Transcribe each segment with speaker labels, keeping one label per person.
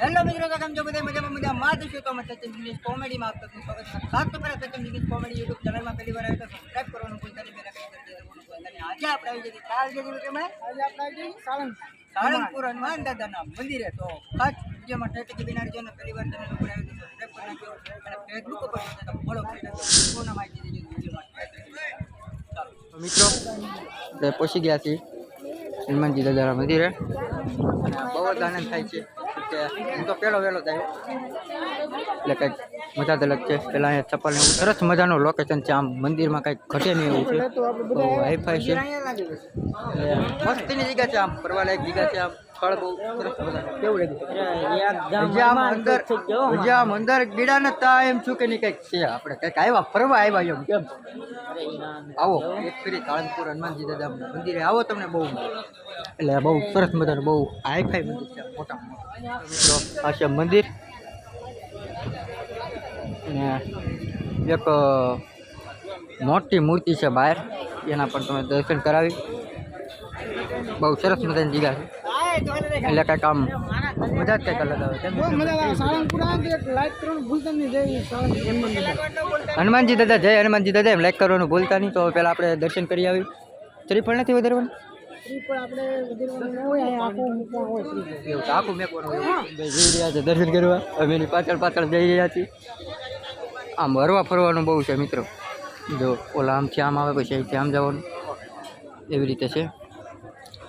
Speaker 1: Hello મિત્રો તો કેમ છો બધા? મજામાં મજા માં છું. તો અમે સચિન ઇંગ્લિશ કોમેડીમાં આપતો છું. સ્વાગત ખાસ તો પહેલા સચિન ઇંગ્લિશ કોમેડી યુટ્યુબ ચેનલમાં પહેલી વાર આવ્યો તો સબસ્ક્રાઈબ કરવાનું કોઈ નહીં. પહેલા ભૂલતા નહીં. આજે આપણે આવી જઈએ ચાર જગ્યાએ કે મેં
Speaker 2: આજે આપણે આવી જઈએ સાળંગ.
Speaker 1: સાળંગપુર હનુમાન દાદાના મંદિરે તો ખાસ વિડીયોમાં ટેટી બિનાર જો પહેલી વાર તમે ઉપર આવ્યો તો સબસ્ક્રાઈબ કરી નાખજો. અને ફેસબુક ઉપર ફોલો કરી નાખજો. પૂર્ણ માહિતી દેજો વિડીયોમાં
Speaker 3: મિત્રો આપણે પહોંચી ગયા છીએ. હનુમાનજી દાદાના મંદિરે. બહુ જ આનંદ થાય છે. હું તો પહેલો વહેલો થયો એટલે કંઈક મજા અલગ છે. પેલા અહીંયા ચપ્પલ એવું સરસ મજાનું લોકેશન છે. આમ મંદિરમાં કંઈક ઘટે નહીં એવું છે. તો હાઈફાઈ છે. મસ્તની જગ્યા છે આમ. ફરવાલાયક જગ્યા છે આમ. સ્થળ બહુ કેવું લાગ્યું? અંદર હજી અંદર ગીડા નતા એમ છું કે નહીં કંઈક છે. આપણે કંઈક આવ્યા ફરવા આવ્યા એમ કેમ? આવો એક ફેરી કાળનપુર હનુમાનજી દાદા મંદિરે. આવો તમને બહુ એટલે બહુ સરસ મજાનું બહુ હાઈફાઈ મંદિર છે મોટા આ છે મંદિર. ને એક મોટી મૂર્તિ છે બહાર. એના પર તમે દર્શન કરાવી. બહુ સરસ મજાની જગ્યા છે. એટલે કાંઈક આમ મજા જ કંઈક અલગ આવે. હનુમાનજી દાદા જય હનુમાનજી દાદા. એમ લાઈક કરવાનું ભૂલતા નહીં. તો પહેલાં આપણે દર્શન કરી આવી. શ્રીફળ નથી વધારવાનું? દર્શન કરવા. અમે એની પાછળ પાછળ જઈ રહ્યા છીએ. આમ હરવા ફરવાનું બહુ છે મિત્રો. જો ઓલા આમથી આમ આવે પછી અહીંથી આમ જવાનું. એવી રીતે છે.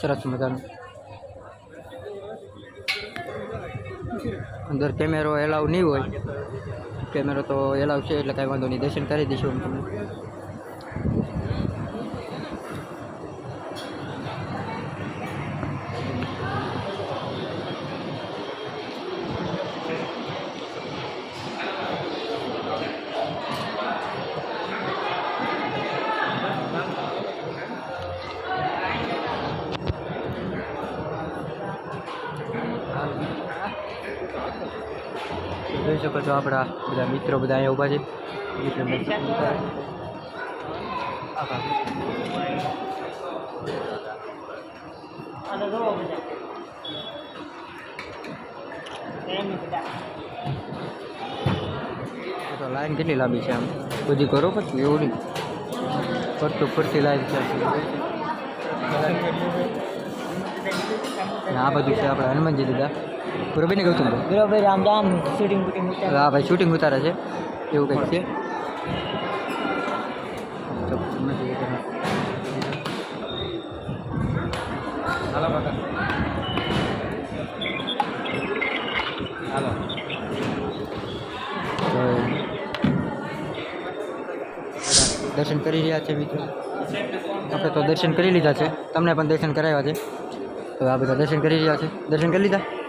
Speaker 3: સરસ મજાનું. અંદર કેમેરો એલાવ નહીં હોય. કેમેરો તો એલાવ છે એટલે કાંઈ વાંધો નહીં. દર્શન કરી દઈશું અમે તમને. જોઈ શકો છો આપણા બધા મિત્રો બધા અહીંયા ઊભા છે. તો લાઈન કેટલી લાંબી છે આમ? બધી કરો પછી એવું નહીં. ફરતું ફરતી લાઈન છે આ બધું છે આપણે હનુમાનજી દાદા બરોબર ને ગૌતમ?
Speaker 2: બરોબર આમ જામ શૂટિંગ બુટિંગ
Speaker 3: હા ભાઈ શૂટિંગ ઉતારે છે એવું કંઈક છે. દર્શન કરી રહ્યા છે મિત્રો. આપણે તો દર્શન કરી લીધા છે. તમને પણ દર્શન કરાવ્યા છે. તો આ બધા દર્શન કરી રહ્યા છે. દર્શન કરી લીધા?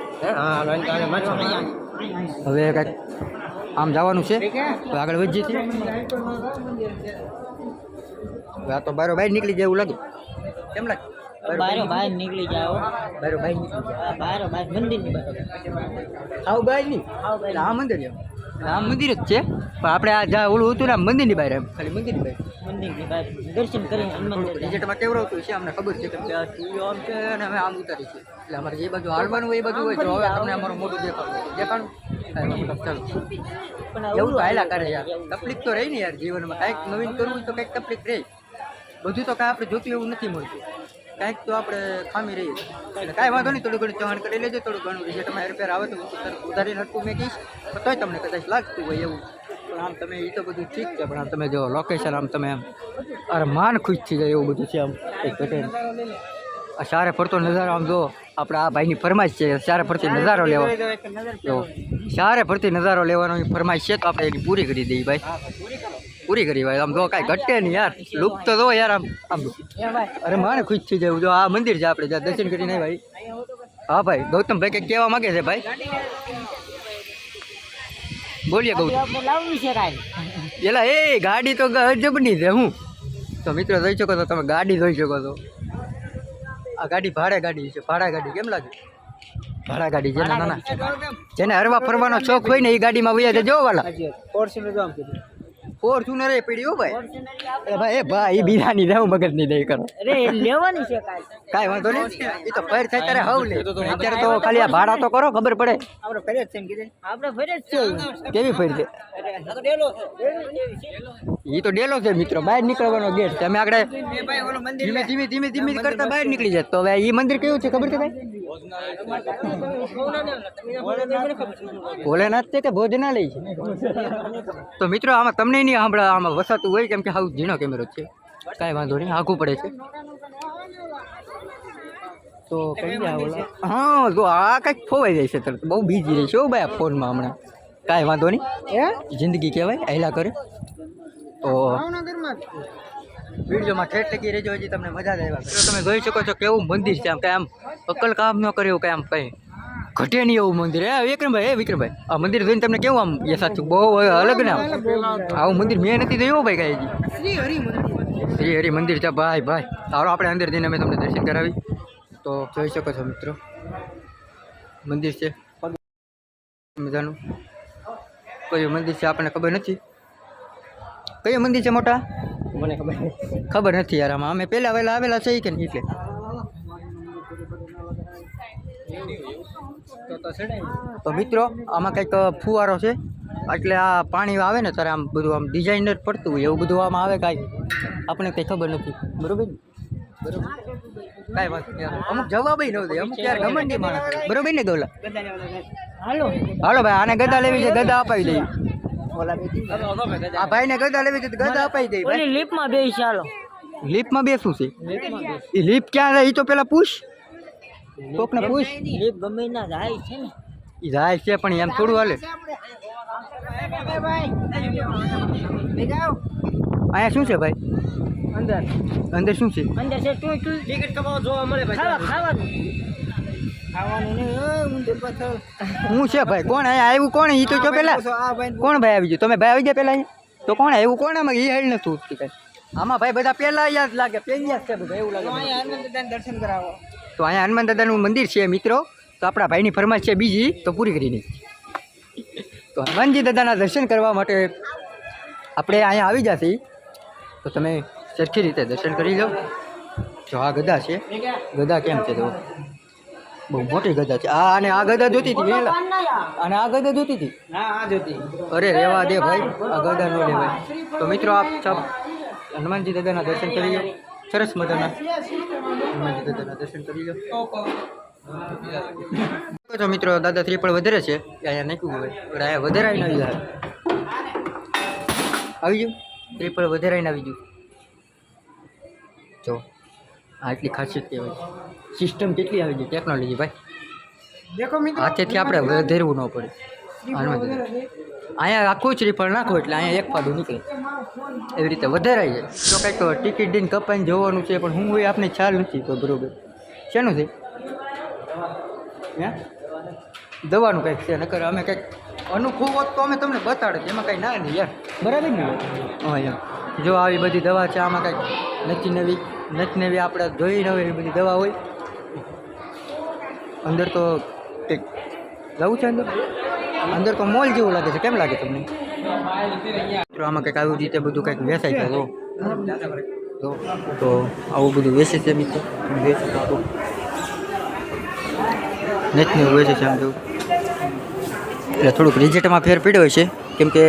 Speaker 3: હવે કંઈક આમ જવાનું છે. તો આગળ વધી હવે આ તો બારો બહાર નીકળી જાય એવું લાગે. કેમ લાગે?
Speaker 2: બારો બહાર નીકળી જાઓ.
Speaker 3: બારો બહાર નીકળી જાઓ.
Speaker 2: બારો બહાર મંદિરની બહાર
Speaker 3: આવ બહાર નહીં. આ મંદિર એટલે મંદિર. જ છે. પણ આપણે આ જ્યાં ઓલું હતું ને મંદિરની બહાર એમ. ખાલી મંદિરની બહાર.
Speaker 2: મંદિરની બહાર. દર્શન કરી હનુમાન દાદા.
Speaker 3: કેવડો હતું છે અમને ખબર છે કે સ્ટુડિયો આમ છે અને અમે આમ ઉતારી છે એટલે અમારે જે બાજુ હાલવાનું હોય એ બધું હોય તો હવે તમને અમારું મોટું દેખાડું. દેખાડું? ચાલો. એવું તો હાયલા કરે યાર. તકલીફ તો રહી ને યાર જીવનમાં. કાંઈક નવીન કરવું તો કંઈક તકલીફ રહી. બધું તો કાંઈ આપણે જોતું એવું નથી મળતું. કાંઈક તો આપણે ખામી એટલે કાંઈ વાંધો નહીં, થોડું ઘણું ચવાણ કરી લેજો, થોડું ઘણું રિઝલ્ટમાં રિપેર આવે તો હું ઉધારી નટકું મેં કહીશ તોય તમને કદાચ લાગતું હોય એવું. પણ આમ તમે એ તો બધું ઠીક છે, પણ આમ તમે જો લોકેશન આમ તમે આમ અરે માન ખુશ થઈ જાય એવું બધું છે આમ. એક ઘટે આ સારે ફરતો નજારો આમ જો. આપણે આ ભાઈની ફરમાઈશ છે સારા ફરતી નજારો લેવા. તો સારે ફરતી નજારો લેવાનો ફરમાઈશ છે, તો આપણે એની પૂરી કરી દઈએ ભાઈ. પૂરી કરી ભાઈ, આમ જો કાંઈ ઘટે નહીં યાર. લુક તો યાર આમ આમ. અરે મારે ખુશ થઈ જાય જો, આ મંદિર છે આપણે જ્યાં દર્શન કરીને ભાઈ હા ભાઈ, ગૌતમભાઈ કંઈક કહેવા માંગે છે ભાઈ? બોલીએ ગૌતમ. એલા, એ ગાડી તો અજબની છે, હું. તો મિત્રો જોઈ શકો છો, તમે ગાડી જોઈ શકો છો. આ ગાડી ભાડે ગાડી છે ભાડા ગાડી કેમ લાગે? ભાડા ગાડી જેના નાના જેને હરવા ફરવાનો શોખ હોય ને એ ગાડીમાં વૈયા જજો વાલા.
Speaker 2: ફોર્ચ્યુનર જો આમ કીધું.
Speaker 3: ફોર્ચ્યુનર એ પડી હો ભાઈ? એ ભાઈ એ ભાઈ એ બીજાની દેવું મગજની દઈ કરો.
Speaker 2: અરે લેવાની છે કાલ
Speaker 3: કાંઈ વાંધો નહીં. એ તો ફેર થાય ત્યારે હવ લે. અત્યારે તો ખાલી આ ભાડા તો કરો ખબર પડે.
Speaker 1: આપણે ફેર જ છે એમ કીધે.
Speaker 2: આપણે ફેર જ છે.
Speaker 3: કેવી ફેર છે?
Speaker 1: આ તો ડેલો છે.
Speaker 3: એ તો ડેલો છે મિત્રો બહાર નીકળવાનો ગેટ છે. અમે આગળ ધીમે ધીમે ધીમે ધીમે કરતા બહાર નીકળી જાય તો હવે એ મંદિર કેવું છે ખબર છે ભાઈ? ભોલેનાથ છે કે ભોજનાલય છે? તો મિત્રો આમાં તમને નહીં સાંભળા આમાં વસાતું હોય કેમ કે હાવ ઝીણો કેમેરો છે. કાંઈ વાંધો નહીં આખું પડે છે. તો કઈ હા જો આ કંઈક ખોવાઈ જાય છે તરત. બહુ બીજી રહી છે હો ભાઈ આ ફોનમાં હમણાં. કાંઈ વાંધો નહીં.
Speaker 2: હે?
Speaker 3: જિંદગી કહેવાય હેલા કરે. તો
Speaker 2: ભાવનગરમાં
Speaker 3: વિડીયોમાં ઠેઠ લગી રહેજો હજી તમને મજા જ આવ્યા તો તમે જોઈ શકો છો કેવું મંદિર છે આમ, કે આમ અક્કલ કામ ન કર્યું કે આમ કંઈ ઘટે નહીં એવું મંદિર. હે, વિક્રમભાઈ હે, વિક્રમભાઈ, આ મંદિર જોઈને તમને કેવું આમ એ સાચું બહુ અલગ ને આવું મંદિર મેં નથી જોયું ભાઈ કાંઈ હજી.
Speaker 2: શ્રી હરિ મંદિર
Speaker 3: છે. ભાઈ ભાઈ સારો આપણે અંદર જઈને અમે તમને દર્શન કરાવી. તો જોઈ શકો છો મિત્રો, મંદિર છે. મજાનું. કયું મંદિર છે આપણને ખબર નથી. કયું મંદિર છે મોટા?
Speaker 2: મને ખબર
Speaker 3: ખબર નથી યાર આમાં. અમે પહેલા વહેલા આવેલા છે કે નહીં એટલે. તો મિત્રો આમાં કંઈક ફુવારો છે. એટલે આ પાણી આવે ને ત્યારે આમ બધું આમ ડિઝાઇનર પડતું હોય એવું બધું આમાં આવે કાંઈ. આપણે કંઈ ખબર નથી. બરોબર કાંઈ વાત. અમુક જવાબ ન દે. અમુક યાર ગમંડી માણસ બરોબર ને ગોલા?
Speaker 2: હાલો.
Speaker 3: હાલો ભાઈ આને ગદા લેવી છે ગદા અપાવી દઈએ.
Speaker 2: ઓલા
Speaker 3: આ ભાઈને ગદા લેવી છે તો ગદા અપાવી દઈએ ભાઈ
Speaker 2: લીપમાં બે ચાલો
Speaker 3: લીફમાં બેસવું છે?
Speaker 2: લીપમાં બે
Speaker 3: એ લીફ ક્યાં રહે એ તો પેલા પૂછ. કોકને પૂછ.
Speaker 2: લીપ ગમે ના જાય છે ને.
Speaker 3: એ જાય છે પણ એમ થોડું હાલે. અહીંયા શું છે ભાઈ?
Speaker 2: અંદર.
Speaker 3: અંદર શું છે?
Speaker 2: અંદર છે તું ટિકિટ કમાવા જોવા મળે ખાવા ખાવાનું.
Speaker 3: શું છે ભાઈ? કોણ અહીંયા આવ્યું? કોણ? એ તો પેલા
Speaker 2: ભાઈ
Speaker 3: કોણ ભાઈ આવી ગયું? તમે ભાઈ આવી ગયા પેલા અહીંયા? તો કોણ આવ્યું? કોણ આમાં? એ હેડ નથી ઉઠતી કઈ. આમાં ભાઈ બધા પેલા યાદ લાગે પેલા જ છે બધા એવું લાગે.
Speaker 2: દર્શન કરાવો.
Speaker 3: તો અહીંયા હનુમાન દાદાનું મંદિર છે મિત્રો. તો આપણા ભાઈની ફરમાઈશ છે બીજી તો પૂરી કરી નહીં તો હનુમાનજી દાદાના દર્શન કરવા માટે આપણે અહીંયા આવી જશે. તો તમે સરખી રીતે દર્શન કરી લો. જો આ ગદા છે. ગદા કેમ છે? તો બહુ મોટી ગદા છે. આ અને આ ગદા જોતી હતી વેલા. અને આ ગદા જોતી હતી? અરે રેવા દે ભાઈ. આ ગદા નો લે ભાઈ તો મિત્રો આપ સબ હનુમાનજી દાદાના દર્શન કરી લો. સરસ મજાના. હનુમાનજી દાદાના દર્શન કરી લો. તો મિત્રો દાદા ત્રિપળ વધારે છે. અહીંયા નાખ્યું હોય. પણ અહીંયા વધારે આવીને આવી જાય આવી ગયું? ત્રિપળ વધારે આવી ગયું. જો. આ એટલી ખાસિયત કહેવાય સિસ્ટમ કેટલી આવી ગઈ ટેકનોલોજી ભાઈ? હાથેથી આપણે વધારવું ન પડે. અહીંયા આખું જ રીફંડ નાખો એટલે અહીંયા એક પાડું નીકળે. એવી રીતે વધારાય જાય તો કંઈક ટિકિટ દઈને કપાઈને જોવાનું છે પણ હું એ આપને ખ્યાલ નથી તો બરોબર. શેનું છે? હે? દવાનું કંઈક છે નકર અમે કંઈક અનુકૂળ હોત તો અમે તમને બતાડે એમાં કંઈ ના નહીં યાર. બરાબર ને? હા યાર. જો આવી બધી દવા છે આમાં કંઈક નવી નવી નવી બી આપણે જોઈ ન હોય એવી બધી દવા હોય. અંદર તો કંઈક જવું છે અંદર? અંદર તો મોલ જેવું લાગે છે. કેમ લાગે તમને? આમાં કંઈક આવી રીતે બધું કંઈક વેચાય છે તો તો આવું બધું વેચે છે મિત્રો. વેચી નથી એવું વેચે છે આમ જેવું એટલે થોડુંક રિઝલ્ટમાં ફેર પડ્યો છે. કેમ કે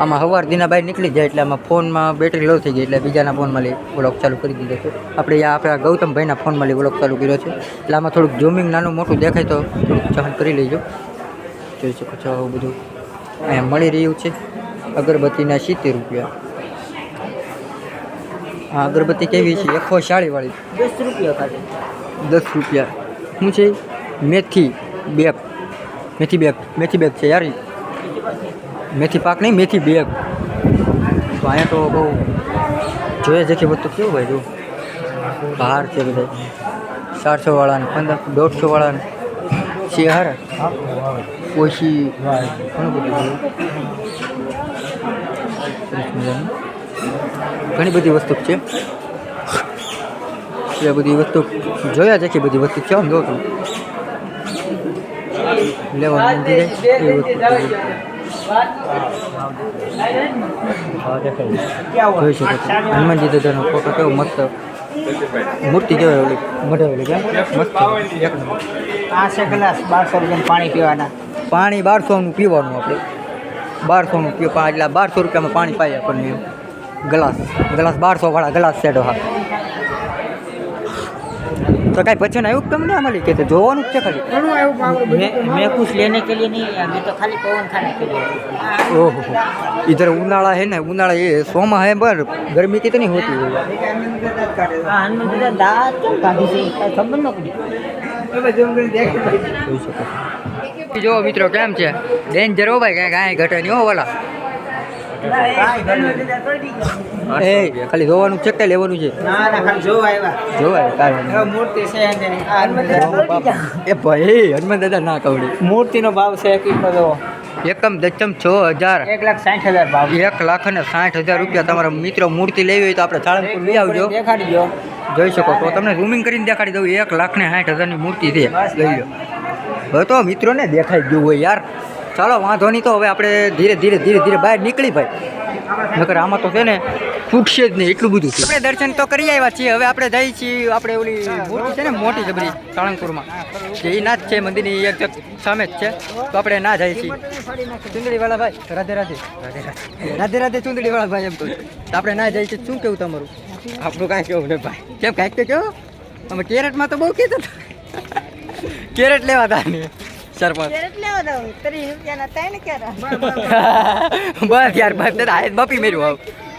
Speaker 3: આમાં સવાર દીના બહાર નીકળી જાય એટલે આમાં ફોનમાં બેટરી લો થઈ ગઈ એટલે બીજાના ફોનમાં લઈ વ્લોગ ચાલુ કરી દીધો છે. આપણે આ આપણા ગૌતમભાઈના ફોનમાં લઈ વ્લોક ચાલુ કર્યો છે. એટલે આમાં થોડુંક ઝૂમિંગ નાનું મોટું દેખાય તો થોડુંક સહન કરી લેજો. જોઈ શકો છો આવું બધું અહીંયા મળી રહ્યું છે. અગરબત્તીના સિત્તેર રૂપિયા. હા અગરબત્તી કેવી છે? એકસો વાળી
Speaker 2: દસ રૂપિયા ખાતે
Speaker 3: દસ રૂપિયા. શું છે? મેથી બેગ. મેથી બેગ. મેથી બેગ છે યાર. મેથી પાક નહીં મેથી બેગ તો અહીંયા તો બહુ જોઈએ જેથી વસ્તુ કેવું હોય જો બહાર છે બધા ચારસો વાળા ને પંદર દોઢસો વાળા ને છે હાર ઓછી ઘણું બધું છે. સરસ મજાનું. ઘણી બધી વસ્તુ છે એ બધી વસ્તુ જોયા છે કે બધી વસ્તુ છે આમ જો તમે લેવાનું મંદિર એ વસ્તુ હનુમાનજી દાદાનો ફોટો કેવો મસ્ત મૂર્તિ જોવે ઓલી મઢાવેલી કેમ મસ્ત એક.
Speaker 2: ગ્લાસ બારસો રૂપિયા પાણી પીવાના
Speaker 3: પાણી બારસોનું પીવાનું આપણે બારસોનું પીવું પા એટલે બારસો રૂપિયામાં પાણી પાઈએ આપણને. ગ્લાસ ગ્લાસ બારસો વાળા ગ્લાસ સેડો હા तो कहीं बच्चन आयोग तुमने हमारी कहते जो नुकसान खाली
Speaker 2: मैं मैं कुछ लेने के लिए नहीं आया मैं तो खाली पवन खाने के लिए
Speaker 3: ओहो इधर उनाड़ा है ना उनाड़ा ये सोमा है पर गर्मी कितनी होती है जो मित्रों केम है डेन्जर हो भाई कहीं घटे नहीं हो वाला એ ખાલી જોવાનું છે કે લેવાનું છે?
Speaker 2: ના ના ખાલી જોવા આવ્યા.
Speaker 3: જોવા
Speaker 2: હવે મૂર્તિ છે
Speaker 3: એ ભાઈ હનુમાન દાદા ના કવડી
Speaker 2: મૂર્તિનો ભાવ છે કિંમત
Speaker 3: એકમ દચમ છ હજાર.
Speaker 2: એક લાખ સાઠ હજાર ભાવ.
Speaker 3: એક લાખ અને સાઠ હજાર રૂપિયા તમારા મિત્રો મૂર્તિ લેવી હોય તો આપણે સાળંગપુર લઈ આવજો.
Speaker 2: દેખાડી દો.
Speaker 3: જોઈ શકો તો તમને ઝૂમિંગ કરીને દેખાડી દઉં. એક લાખ ને સાઠ હજારની મૂર્તિ છે. લઈ લો. હવે તો મિત્રોને દેખાઈ ગયું હોય યાર. ચાલો વાંધો નહીં તો હવે આપણે ધીરે ધીરે ધીરે ધીરે બહાર નીકળી ભાઈ. નકર આમાં તો છે ને ફૂટશે જ નહીં એટલું બધું છે. આપણે દર્શન તો કરી આવ્યા છીએ હવે આપણે જઈએ છીએ આપણે ઓલી મૂર્તિ છે ને મોટી જબરી સાળંગપુરમાં. જે એ ના જ છે મંદિરની એક સામે જ છે. તો આપણે ના જઈએ છીએ. ચુંદડીવાળા ભાઈ રાધે રાધે. રાધે રાધે રાધે રાધે ચુંદડીવાળા ભાઈ એમ તો આપણે ના જઈએ છીએ શું કેવું તમારું? આપણું કાંઈ કેવું ને ભાઈ. કેમ કાંઈક તો કેવો? અમે કેરેટમાં તો બહુ કીધું. કેરેટ લેવા હતા ને સરપંચ. બસ યાર બસ દાદા બપી મેર્યું આવ.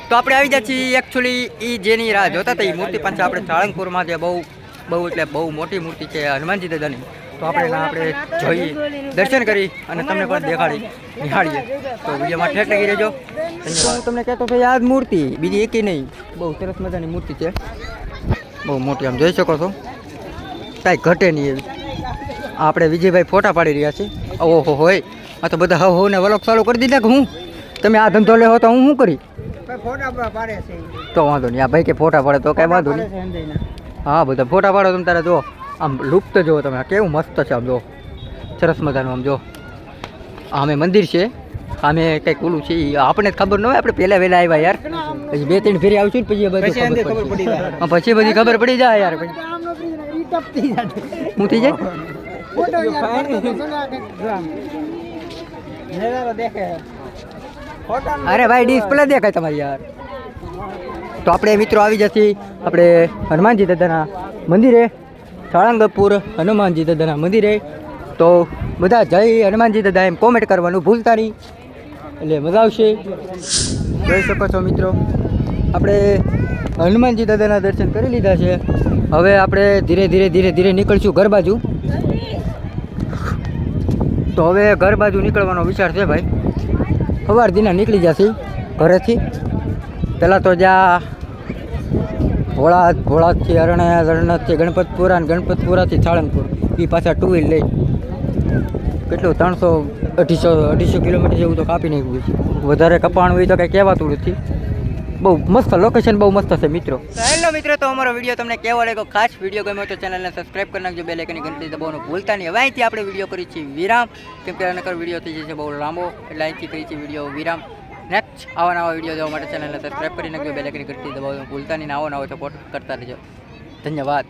Speaker 3: તો આપણે આવી જાય છીએ એકચ્યુઅલી એ જેની રાહ જોતા હતા એ મૂર્તિ પાસે આપણે સાળંગપુરમાં જે બહુ બહુ એટલે બહુ મોટી મૂર્તિ છે હનુમાનજી દાદાની. તો આપણે આપણે જોઈએ દર્શન કરી અને તમને પણ દેખાડી નિહાળીએ તો વિડીયોમાં ઠેક લગી રહેજો. ધન્યવાદ હું તમને કહેતો ભાઈ આ જ મૂર્તિ બીજી એકી નહીં. બહુ સરસ મજાની મૂર્તિ છે. બહુ મોટી આમ જોઈ શકો છો. કાંઈ ઘટે નહીં એવી. આપણે વિજયભાઈ ફોટા પાડી રહ્યા છીએ ઓહો હોય આ તો બધા હવ ને વલોક ચાલુ કરી દીધા કે હું તમે આ ધંધો લેવો તો હું શું કરી તો વાંધો નહીં આ ભાઈ કે ફોટા પાડે તો કાંઈ વાંધો નહીં હા બધા ફોટા પાડો તમે તારે જો આમ લુપ્ત જુઓ તમે કેવું મસ્ત છે આમ જો સરસ મજાનું આમ જો આમે મંદિર છે આમે કંઈક ઓલું છે આપણે આપણને જ ખબર ન હોય આપણે પહેલાં વહેલા આવ્યા યાર પછી બે ત્રણ ફેરી આવશું પછી ખબર
Speaker 2: પડી જાય.
Speaker 3: પછી બધી ખબર પડી જાય યાર પછી હું થઈ જાય અરે ભાઈ ડિસ્પ્લે દેખાય તમારી યાર. તો આપણે મિત્રો આવી જશે. આપણે હનુમાનજી દાદાના મંદિરે સાળંગપુર હનુમાનજી દાદાના મંદિરે. તો બધા જય હનુમાનજી દાદા એમ કોમેન્ટ કરવાનું ભૂલતા નહીં. એટલે મજા આવશે. જોઈ શકો છો મિત્રો આપણે હનુમાનજી દાદાના દર્શન કરી લીધા છે. હવે આપણે ધીરે ધીરે ધીરે ધીરે નીકળશું ઘર બાજુ. તો હવે ઘર બાજુ નીકળવાનો વિચાર છે ભાઈ. સવાર દીના નીકળી જશે ઘરેથી. પહેલાં તો જ્યાં ભોળાદ ભોળાદથી અરણ્યા, અરણ્યાથી, ગણપતપુરા અને ગણપતપુરાથી સાળંગપુર એ પાછા ટુ વ્હીલ લઈ. કેટલું? ત્રણસો અઢીસો અઢીસો કિલોમીટર જેવું તો કાપી નાખ્યું વધારે કપાણ હોય તો કંઈ કહેવાતું નથી. બહુ મસ્ત લોકેશન બહુ મસ્ત છે, મિત્રો. હેલો મિત્રો, તો અમારો વીડિયો તમને કેવો લાગ્યો? ખાસ વીડિયો ગમ્યો તો ચેનલને સબસ્ક્રાઇબ કરી નાખજો બે લેકની ઘંટી દબાવવાનું ભૂલતા નહીં. હવે અહીંથી આપણે વીડિયો કરી છીએ વિરામ. કેમ કે નકર વીડિયો થઈ જશે બહુ લાંબો, એટલે અહીંથી કરી છીએ વીડિયો વિરામ. નેક્સ્ટ આવા નવા વીડિયો જોવા માટે ચેનલને સબસ્ક્રાઇબ કરી નાખજો બે લેકની ઘંટી દબાવવાનું ભૂલતા નહીં. આવો નવો સપોર્ટ કરતા રહેજો. ધન્યવાદ.